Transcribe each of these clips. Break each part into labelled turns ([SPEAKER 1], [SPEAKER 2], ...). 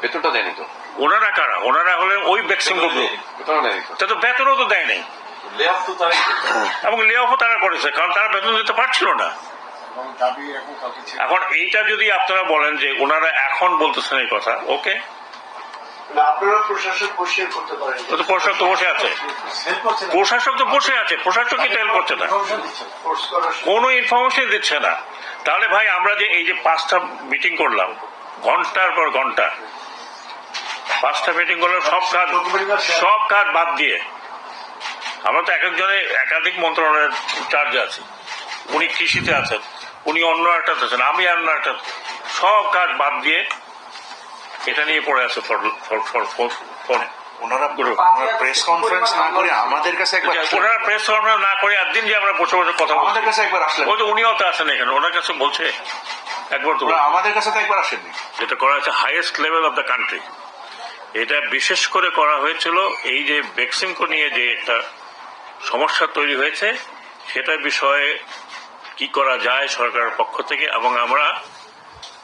[SPEAKER 1] বেতনটা দেয়নি তো।
[SPEAKER 2] ওনারা কারা? ওনারা হলেন ওই ভ্যাকসিন গ্রুপ
[SPEAKER 1] বেতনটা তো।
[SPEAKER 2] বেতনও তো দেয় নাই এবং লে অফও তারা করেছে কারণ তারা বেতন দিতে পারছিল না।
[SPEAKER 3] এখন
[SPEAKER 2] এইটা যদি আপনারা বলেন যে ওনারা এখন বলতেছেন এই কথা ওকে?
[SPEAKER 4] না, আপনারা প্রশাসন বসিয়ে করতে পারেন।
[SPEAKER 2] তো প্রশাসক তো বসে আছে। প্রশাসক তো বসে আছে প্রশাসক কিন্তু হেল্প করছে না। কোনো ইনফরমেশন দিচ্ছে না। তাহলে ভাই আমরা যে এই যে পাঁচটা মিটিং করলাম ঘণ্টার পর ঘণ্টা। পাঁচটা মিটিং করলাম সব কাজ সব কাজ বাদ দিয়ে। আমরা তো এক একজনে একাধিক মন্ত্রণালয়ের চার্জ আছে। উনি কৃষিতে আছেন উনি অন্য একটা আছেন আমি অন্য একটা সব কাজ বাদ দিয়ে এটা নিয়ে পড়ে আছে ফোনে।
[SPEAKER 5] ওনারা প্রেস কনফারেন্স না করে আমাদের কাছে একবার।
[SPEAKER 2] ওনারা প্রেস কনফারেন্স না করে একদিন যে আমরা বসে বসে কথা
[SPEAKER 5] আমাদের কাছে একবার আসলেন।
[SPEAKER 2] ওই তো উনিও তো আছেন এখানে ওনার কাছে বলছে। একবার তো
[SPEAKER 5] আমাদের কাছে তো একবার আসেননি
[SPEAKER 2] যেটা করা হয়েছে highest level of the country এটা বিশেষ করে করা হয়েছিল এই যে ভ্যাকসিনকে নিয়ে যে একটা সমস্যা তৈরি হয়েছে সেটা বিষয়ে কি করা যায় সরকারের পক্ষ থেকে এবং আমরা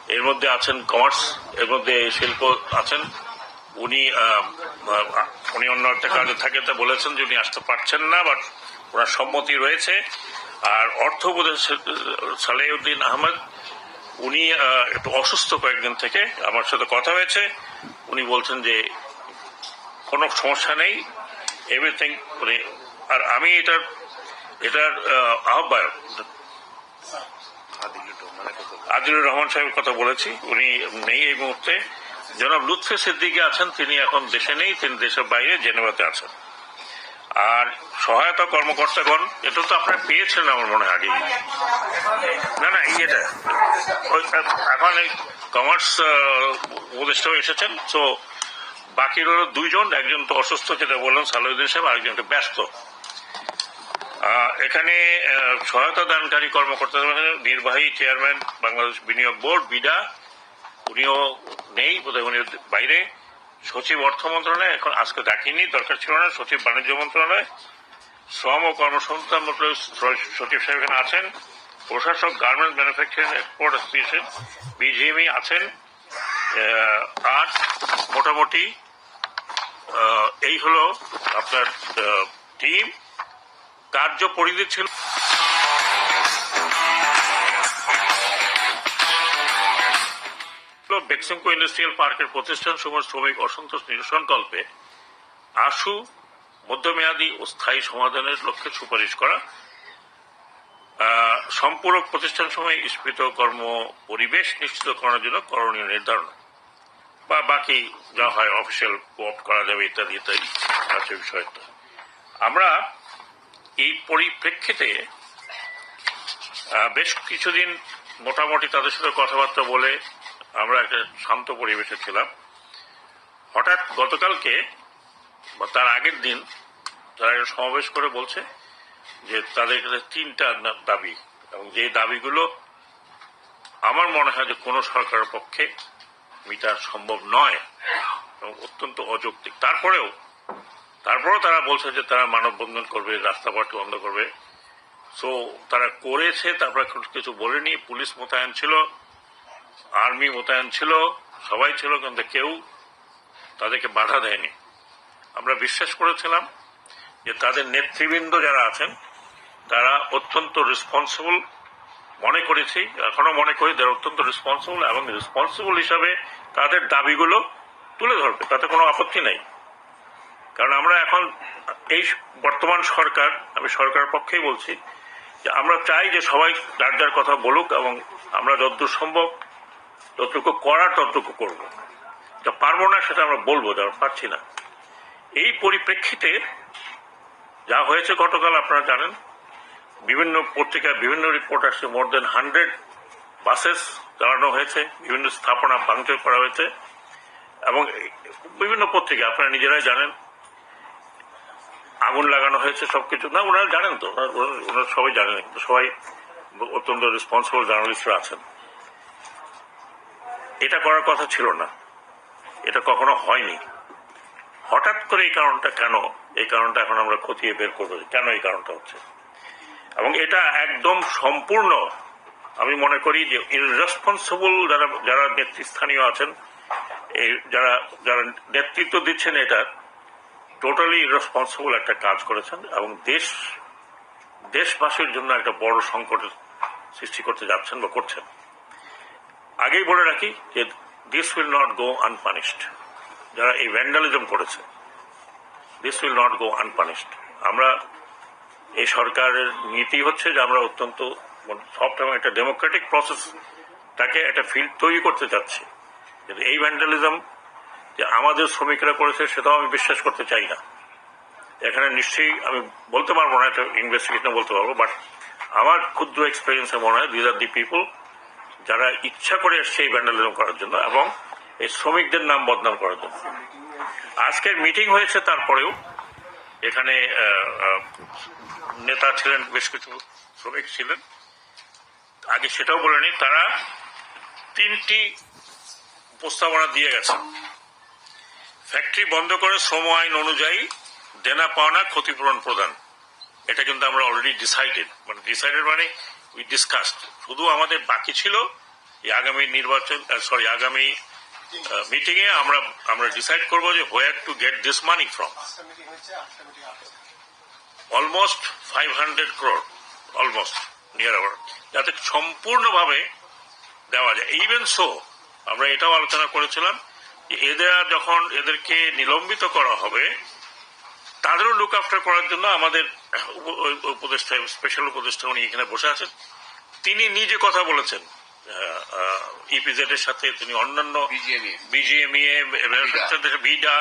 [SPEAKER 2] এর মধ্যে আছেন কমার্স এর মধ্যে শিল্প আছেন। উনি উনি অন্য একটা কাজে থাকে তা বলেছেন যে উনি আসতে পারছেন না বাট ওনার সম্মতি রয়েছে। আর অর্থ উপদেষ্টা সালেউদ্দিন আহমেদ উনি একটু অসুস্থ কয়েকদিন থেকে আমার সাথে কথা হয়েছে। উনি বলছেন যে কোনো সমস্যা নেই এভরিথিং মানে আর আমি এটার এটার আহ্বায়ক। আদিলুর রহমান সাহেবের কথা বলেছি উনি নেই এই মুহূর্তে। জনাব লুৎফে সিদ্দিকি আছেন তিনি এখন দেশে নেই তিনি দেশের বাইরে জেনেভাতে আছেন। আর সহায়তা কর্মকর্তাগণ, এটা তো আপনারা পেয়েছেন আমার মনে হয় না না এটা। এখন এই কমার্স উপদেষ্টাও এসেছেন, তো বাকি হলো দুইজন, একজন তো অসুস্থ, যেটা বললেন সালাউদ্দিন সাহেব আরেকজনকে ব্যস্ত। এখানে সহায়তা দানকারী কর্মকর্তা নির্বাহী চেয়ারম্যান, বাংলাদেশ বিনিয়োগ বোর্ড, বিডা, উনিও নেই, বোধহয় উনি বাইরে। সচিব অর্থ মন্ত্রণালয় এখন আজকে ডাকিনি দরকার ছিল না, সচিব বাণিজ্য মন্ত্রণালয়, শ্রম ও কর্মসংস্থান মন্ত্রণালয় সচিব সাহেব এখানে আছেন, প্রশাসক garment manufacturing export association BGMEA আছেন আর মোটামুটি এই হলো আপনার টিম কার্য পরিধি ছিল বেক্সিমকো ইন্ডাস্ট্রিয়াল পার্কের প্রতিষ্ঠান সময় শ্রমিক অসন্তোষ নিরসনকল্পে আশু, মধ্যমেয়াদী ও স্থায়ী সমাধানের লক্ষ্যে সুপারিশ করা সম্পূরক প্রতিষ্ঠান সময় স্ফীত কর্ম পরিবেশ নিশ্চিত করার জন্য করণীয় নির্ধারণ বা বাকি যা হয় অফিসিয়াল কোঅপ করা যাবে ইত্যাদি ইত্যাদি আছে বিষয়টা আমরা এই পরিপ্রেক্ষিতে বেশ কিছুদিন মোটামুটি তাদের সাথে কথাবার্তা বলে আমরা একটা শান্ত পরিবেশে ছিলাম। হঠাৎ গতকালকে বা তার আগের দিন তারা একটা সমাবেশ করে বলছে যে তাদের কাছে তিনটা দাবি এবং যে দাবিগুলো আমার মনে হয় যে কোনো সরকারের পক্ষে মিটা সম্ভব নয় এবং অত্যন্ত অযৌক্তিক। তারপরেও তারপরেও তারা বলছে যে তারা মানববন্ধন করবে রাস্তাঘাট বন্ধ করবে। সো তারা করেছে, তারপরে কিছু বলেনি, পুলিশ মোতায়েন ছিল। আর্মি মোতায়েন ছিল, সবাই ছিল, কিন্তু কেউ তাদেরকে বাধা দেয়নি। আমরা বিশ্বাস করেছিলাম যে তাদের নেতৃবৃন্দ যারা আছেন, তারা অত্যন্ত রেসপন্সিবল মনে করেছি, এখনও মনে করি তারা অত্যন্ত রেসপন্সিবল এবং রেসপন্সিবল হিসাবে তাদের দাবিগুলো তুলে ধরবে, তাতে কোনো আপত্তি নেই। কারণ আমরা এখন এই বর্তমান সরকার, আমি সরকারের পক্ষেই বলছি যে আমরা চাই যে সবাই যার যার কথা বলুক এবং আমরা যতদূর সম্ভব যতটুকু করার ততটুকু করব। যা পারব না সেটা আমরা বলব যারা পারছি না। এই পরিপ্রেক্ষিতে যা হয়েছে গতকাল আপনারা জানেন, বিভিন্ন পত্রিকায় বিভিন্ন রিপোর্ট আসছে মোর দেন হান্ড্রেড বাসেস চালানো হয়েছে, বিভিন্ন স্থাপনা ভাঙচুর করা হয়েছে, এবং বিভিন্ন পত্রিকা, আপনারা নিজেরাই জানেন, আগুন লাগানো হয়েছে সবকিছু। না, ওনারা জানেন তো, ওনারা সবাই জানেন, সবাই অত্যন্ত রেসপন্সিবল জার্নালিস্টরা আছেন। এটা করার কথা ছিল না। এটা কখনো হয়নি। হঠাৎ করে এই কারণটা কেন? এই কারণটা এখন আমরা খতিয়ে বের করব কেন এই কারণটা হচ্ছে? এবং এটা একদম সম্পূর্ণ আমি মনে করি যে ইররেসপন্সিবল যারা যারা নেতৃস্থানীয় আছেন, এই যারা যারা নেতৃত্ব দিচ্ছেন এটা টোটালি রেসপন্সিবল একটা কাজ করেছেন এবং দেশ, দেশবাসীর জন্য একটা বড় সংকটের সৃষ্টি করতে যাচ্ছেন বা করছেন। আগেই বলে রাখি যে this will not go unpunished যারা এই ভ্যান্ডালিজম করেছে this will not go unpunished আমরা এই সরকারের নীতি হচ্ছে যে আমরা অত্যন্ত সব সময় একটা ডেমোক্রেটিক প্রসেস তাকে একটা ফিল্ড তৈরি করতে চাচ্ছি। এই ভ্যান্ডালিজম যে আমাদের শ্রমিকরা করেছে, সেটাও আমি বিশ্বাস করতে চাই না। এখানে নিশ্চয়ই আমি বলতে পারব না, এটা ইনভেস্টিগেশন বলতে পারব বাট আমার ক্ষুদ্র এক্সপিরিয়েন্সে মনে হয় দিজ আর দি পিপল যারা ইচ্ছা করে এসছে এই করার জন্য এবং এই শ্রমিকদের নাম বদনাম করার জন্য। আজকের মিটিং হয়েছে তারপরেও এখানে নেতা ছিলেন, বেশ কিছু শ্রমিক ছিলেন। আগে সেটাও বলেনি তারা তিনটি প্রস্তাবনা দিয়ে গেছে। ফ্যাক্টরি বন্ধ করে শ্রম আইন অনুযায়ী দেনা পাওনা ক্ষতিপূরণ প্রদান। এটা কিন্তু আমরা অলরেডি ডিসাইডেড মানে ডিসাইডেড মানে উই ডিসকাসড শুধু আমাদের বাকি ছিল আগামী নির্বাচন সরি আগামী মিটিং এ আমরা আমরা ডিসাইড করব যে where to get this money from almost five hundred crore almost near আবার যাতে সম্পূর্ণভাবে দেওয়া যায়। ইভেন সো আমরা এটাও আলোচনা করেছিলাম যে এদের যখন এদেরকে নিলম্বিত করা হবে, তাদেরও লুক আফটার করার জন্য আমাদের উপদেষ্টা স্পেশাল উপদেষ্টা উনি এখানে বসে আছেন। তিনি নিজে কথা বলেছেন। ইপিজেড এর সাথে তিনি অন্যান্য বিজিএমইএ ভিডা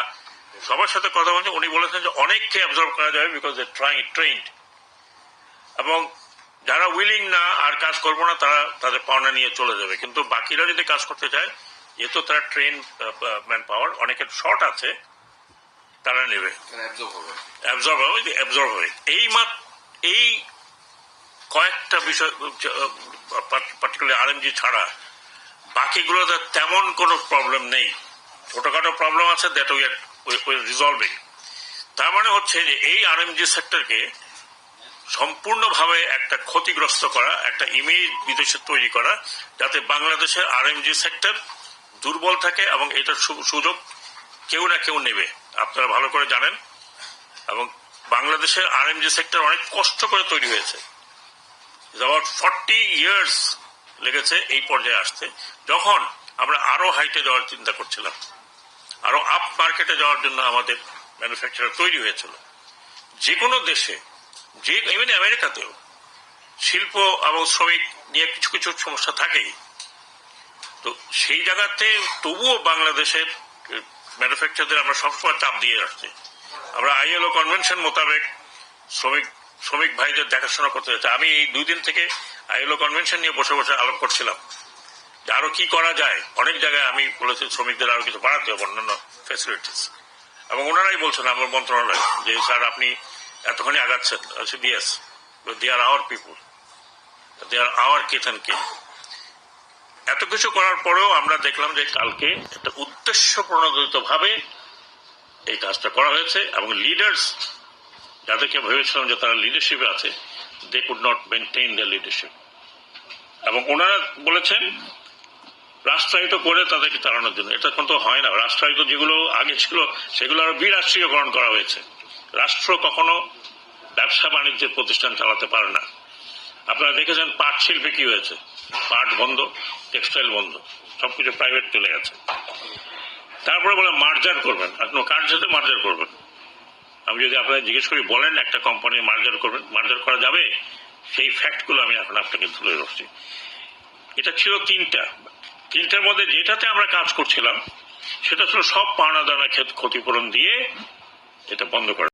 [SPEAKER 2] সবার সাথে কথা বলছেন। উনি বলেছেন যে অনেককে অ্যাবজর্ব করা যাবে বিকজ দে ট্রাই ট্রেন্ড এবং যারা উইলিং না আর কাজ করব না তারা তাদের পাওনা নিয়ে চলে যাবে। কিন্তু বাকিরা যদি কাজ করতে চায় যেহেতু তারা ট্রেন ম্যান পাওয়ার অনেকের শর্ট আছে। তারা নেবে।
[SPEAKER 5] অ্যাবজর্ব হবে।
[SPEAKER 2] অ্যাবজর্ব হবে এই মাত এই কয়েকটা বিষয় পার্টিকুলার আরএমজি ছাড়া বাকিগুলোতে তেমন কোনো প্রবলেম নেই। ছোটখাটো প্রবলেম আছে দ্যাট উই আর রিজলভিং তার মানে হচ্ছে যে এই আরএমজি সেক্টরকে সম্পূর্ণভাবে একটা ক্ষতিগ্রস্ত করা একটা ইমেজ বিদেশে তৈরি করা যাতে বাংলাদেশের আরএমজি সেক্টর দুর্বল থাকে এবং এটার সুযোগ কেউ না কেউ নেবে। আপনারা ভালো করে জানেন। এবং বাংলাদেশের আর আরএমজি সেক্টর অনেক কষ্ট করে তৈরি হয়েছে। ফর্টি ইয়ার্স লেগেছে এই পর্যায়ে আসতে। যখন আমরা আরও হাইটে যাওয়ার চিন্তা করছিলাম, আরও আপ মার্কেটে যাওয়ার জন্য আমাদের ম্যানুফ্যাকচারার তৈরি হয়েছিল। যে কোনো দেশে, যে ইভেন আমেরিকাতেও শিল্প এবং শ্রমিক নিয়ে কিছু কিছু সমস্যা থাকেই। তো সেই জায়গাতে তবুও বাংলাদেশের ম্যানুফ্যাকচারদের আমরা সবসময় চাপ দিয়ে আসছি আমরা আইএলও কনভেনশন মোতাবেক শ্রমিক শ্রমিক ভাইদের দেখাশোনা করতে হচ্ছে আমি এই দুই দিন থেকে আইএলও কনভেনশন নিয়ে বসে বসে আলোপ করছিলাম। আরও কি করা যায়? অনেক জায়গায় আমি বলেছি, শ্রমিকদের আরও কিছু বাড়াতে হবে, অন্যান্য ফেসিলিটিস এবং ওনারাই বলছেন, আমার মন্ত্রণালয়, যে, স্যার, আপনি এতখানি আগাচ্ছেন yes they are our people they are our kith and kin এত কিছু করার পরেও আমরা দেখলাম যে কালকে একটা উদ্দেশ্য প্রণোদিত ভাবে এই কাজটা করা হয়েছে এবং লিডার্স যাদেরকে ভেবেছিলাম যে তারা লিডারশিপে আছে they could not maintain the leadership এবং ওনারা বলেছেন রাষ্ট্রায়িত করে তাদেরকে চালানোর জন্য। এটা কিন্তু হয় না। রাষ্ট্রায়িত যেগুলো আগে ছিল, সেগুলো আরও বিরাষ্ট্রীয়করণ করা হয়েছে। রাষ্ট্র কখনো ব্যবসা বাণিজ্যের প্রতিষ্ঠান চালাতে পারে না। আপনারা দেখেছেন পাট শিল্পে কি হয়েছে? পাট বন্ধ টেক্সটাইল বন্ধ, সবকিছু প্রাইভেট চলে গেছে। তারপরে বলে মার্জার করবেন। আপনি কার সাথে মার্জার করবেন? আমি যদি আপনাকে জিজ্ঞেস করি, বলেন একটা কোম্পানি মার্জার করবেন, মার্জার করা যাবে? সেই ফ্যাক্টগুলো আমি এখন আপনাকে তুলে রাখছি এটা ছিল তিনটা। তিনটার মধ্যে যেটাতে আমরা কাজ করছিলাম, সেটা ছিল সব পাওনা দানা ক্ষেত ক্ষতিপূরণ দিয়ে এটা বন্ধ করা।